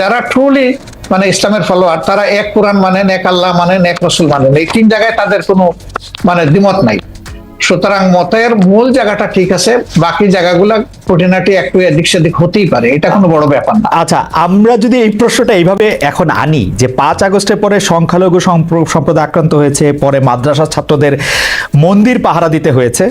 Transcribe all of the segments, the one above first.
যারা ট্রুলি মানে ইসলামের ফলোয়ার তারা এক কোরআন মানেন এক আল্লাহ মানেন এক রসুল মানেন এই তিন জায়গায় তাদের কোনো মানে দ্বিমত নাই। সুতরাং মতের মূল জায়গাটা ঠিক আছে, বাকি জায়গাগুলো খুঁটিনাটি একটু এদিক সেদিক হতেই পারে, এটা কোনো বড় ব্যাপার না। আচ্ছা আমরা যদি এই প্রশ্নটা এইভাবে এখন আনি, যে পাঁচ আগস্টের পরে সংখ্যালঘু সম্প্র- সম্প্রদায় আক্রান্ত হয়েছে, পরে মাদ্রাসা ছাত্রদের মন্দির পাহারা দিতে হয়েছে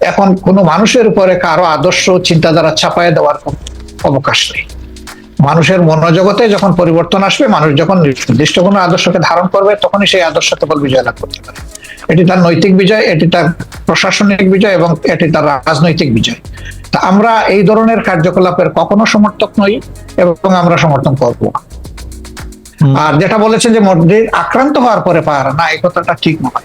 এখন কোনো মানুষের উপরে কারও আদর্শ চিন্তাধারা ছাপায় দেওয়ার কোনো অবকাশ নেই। মানুষের মনোজগতে যখন পরিবর্তন আসবে মানুষ যখন নির্দিষ্ট কোনো আদর্শকে ধারণ করবে তখনই সেই আদর্শ কেবল বিজয় লাভ করতে পারে। এটি তার নৈতিক বিজয় এটি তার প্রশাসনিক বিজয় এবং এটি তার রাজনৈতিক বিজয়। তা আমরা এই ধরনের কার্যকলাপের কখনো সমর্থক নই এবং আমরা সমর্থন করব না। আর যেটা বলেছেন যে মসজিদ আক্রান্ত হওয়ার পরে পাহারা না এই কথাটা ঠিক নয়।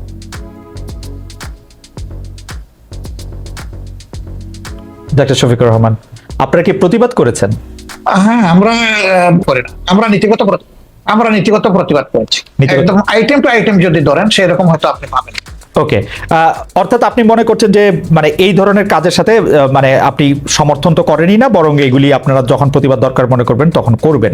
ডাক্তার শফিকুর রহমান আপনারা কি প্রতিবাদ করেছেন? হ্যাঁ আমরা করি না। আমরা নীতিগত আমরা নীতিগত প্রতিবাদ করেছি। একদম আইটেম টু আইটেম যদি ধরেন সেরকম হয়তো আপনি পাবেন ওকে অর্থাৎ আপনি মনে করছেন যে মানে এই ধরনের কাজের সাথে মানে আপনি সমর্থন তো করেনই না বরং এগুলি আপনারা যখন প্রতিবাদ দরকার মনে করবেন তখন করবেন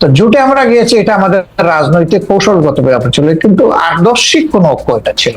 তো জোটে আমরা গিয়েছি, এটা আমাদের রাজনৈতিক কৌশলগত ব্যাপার ছিল, কিন্তু আদর্শিক কোনো ঐক্য এটা ছিল।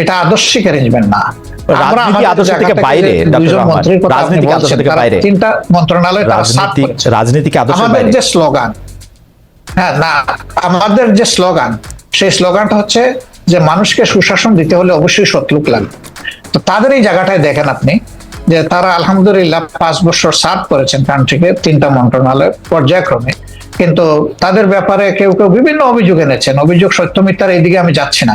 এটা আদর্শিক অ্যারেঞ্জমেন্ট না। আমাদের যে স্লোগান হ্যাঁ না আমাদের যে স্লোগান সেই স্লোগানটা হচ্ছে যে মানুষকে সুশাসন দিতে হলে অবশ্যই সৎলোক লাগবে। তো তাদের এই জায়গাটায় দেখেন আপনি যে তারা আলহামদুলিল্লাহ পাঁচ বছর সার্ভ করেছেন কান্ট্রিকে তিনটা মন্ত্রণালয় পর্যায়ক্রমে। কিন্তু তাদের ব্যাপারে কেউ কেউ বিভিন্ন অভিযোগ এনেছেন। অভিযোগ সত্য মিথ্যার এইদিকে আমি যাচ্ছি না।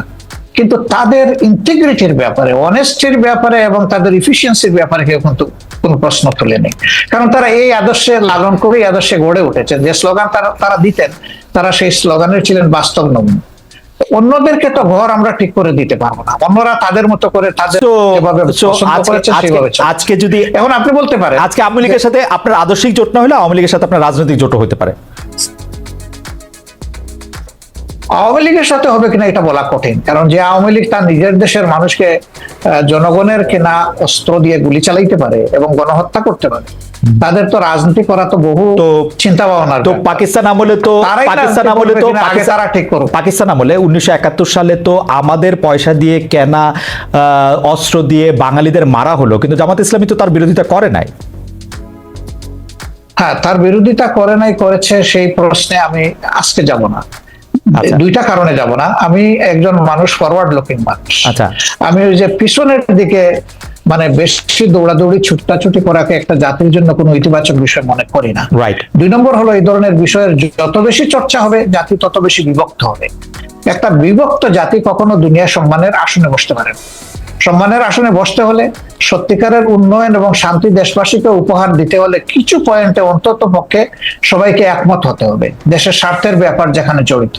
কিন্তু তাদের ইন্টিগ্রিটির ব্যাপারে অনেস্টির ব্যাপারে এবং তাদের ইফিসিয়েন্সির ব্যাপারে কেউ কিন্তু কোনো প্রশ্ন তুলেনি কারণ তারা এই আদর্শে লালন করে আদর্শে গড়ে উঠেছে। যে স্লোগান তারা তারা দিতেন তারা সেই স্লোগানের ছিলেন বাস্তব নমুনা। অন্যদেরকে তো ঘর আমরা ঠিক করে দিতে পারব না। অন্যরা তাদের মতো করে তাদের আজকে যদি এখন আপনি বলতে পারেন। আজকে আওয়ামী লীগের সাথে আপনার আদর্শিক জোট না হলে আওয়ামী লীগের সাথে আপনার রাজনৈতিক জোট হতে পারে। আওয়ামী লীগের সাথে হবে কিনা এটা বলা কঠিন কারণ যে আওয়ামী লীগ তার নিজের দেশের মানুষকে জনগণের কেনা অস্ত্র দিয়ে গুলি চালাইতে পারে এবং গণহত্যা করতে পারে তাদের তো রাজনীতি করা তো বহু তো- চিন্তা ভাবনার তো পাকিস্তান আমলে তো পাকিস্তান আমলে তো তারা ঠিক করুক। পাকিস্তান আমলে উনিশশো একাত্তর সালে তো আমাদের পয়সা দিয়ে কেনা আহ, অস্ত্র দিয়ে বাঙালিদের মারা হলো কিন্তু জামাত ইসলামী তো তার বিরোধিতা করে নাই হ্যাঁ তার বিরোধিতা করে নাই করেছে সেই প্রশ্নে আমি আজকে যাব না। দুইটা কারণে যাব না। আমি একজন মানুষ ফরওয়ার্ড লুকিং মানুষ। আচ্ছা। আমি ওই যে পিছনের দিকে মানে বেশি দৌড়াদৌড়ি ছুটাছুটি করাকে একটা জাতির জন্য কোনো ইতিবাচক বিষয় মনে করি না। রাইট দুই নম্বর হলো এই ধরনের বিষয়ের যত বেশি চর্চা হবে জাতি তত বেশি বিভক্ত হবে। একটা বিভক্ত জাতি কখনো দুনিয়া সম্মানের আসনে বসতে পারে না। সম্মানের আসনে বসতে হলে সত্যিকারের উন্নয়ন এবং শান্তি দেশবাসীকে উপহার দিতে হলে কিছু পয়েন্টে অন্তত পক্ষে সবাইকে একমত হতে হবে। দেশের স্বার্থের ব্যাপার যেখানে জড়িত।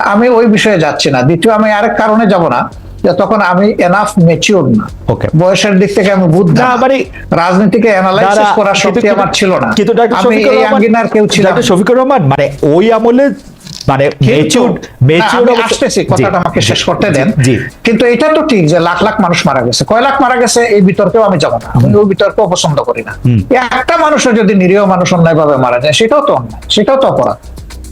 আমি ওই বিষয়ে যাচ্ছি না। দ্বিতীয় আমি আরেক কারণে যাব না যে তখন আমি এনাফ মেচিওর না। Okay. বয়সের দিক থেকে আমি বুদ্ধ মানে রাজনীতিকে অ্যানালাইসিস করার কিন্তু- শক্তি আমার ছিল না। কিন্তু আমি এই আঙ্গিনার কেউ শফিকুর রহমান মানে ওই আমলে মানে কথাটা আমাকে শেষ করতে দেন। কিন্তু এটা তো ঠিক যে লাখ লাখ মানুষ মারা গেছে। কয় লাখ মারা গেছে? এই বিতর্কেও আমি যাব না। আমি ওই বিতর্ক পছন্দ করি না। একটা মানুষও যদি নিরীহ মানুষ অন্যায় ভাবে মারা যায় সেটাও তো অন্যায়। সেটাও তো অপরাধ।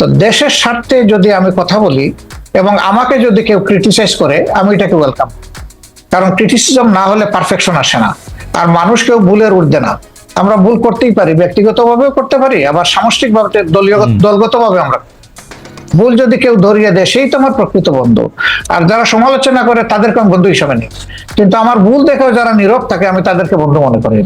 তো দেশের স্বার্থে যদি আমি কথা বলি এবং আমাকে যদি কেউ ক্রিটিসাইজ করে আমি এটাকে ওয়েলকাম কারণ ক্রিটিসিজম না হলে পারফেকশন আসে না। আর মানুষ কেউ ভুলের ঊর্ধ্বে না। আমরা ভুল করতেই পারি ব্যক্তিগতভাবেও করতে পারি আবার সামষ্টিকভাবে দলীয় দলগতভাবে আমরা। ভুল যদি কেউ ধরিয়ে দেয় সেই তো আমার প্রকৃত বন্ধু। আর যারা সমালোচনা করে তাদেরকে আমি বন্ধু হিসাবে নিই। কিন্তু আমার ভুল দেখেও যারা নীরব থাকে আমি তাদেরকে বন্ধু মনে করি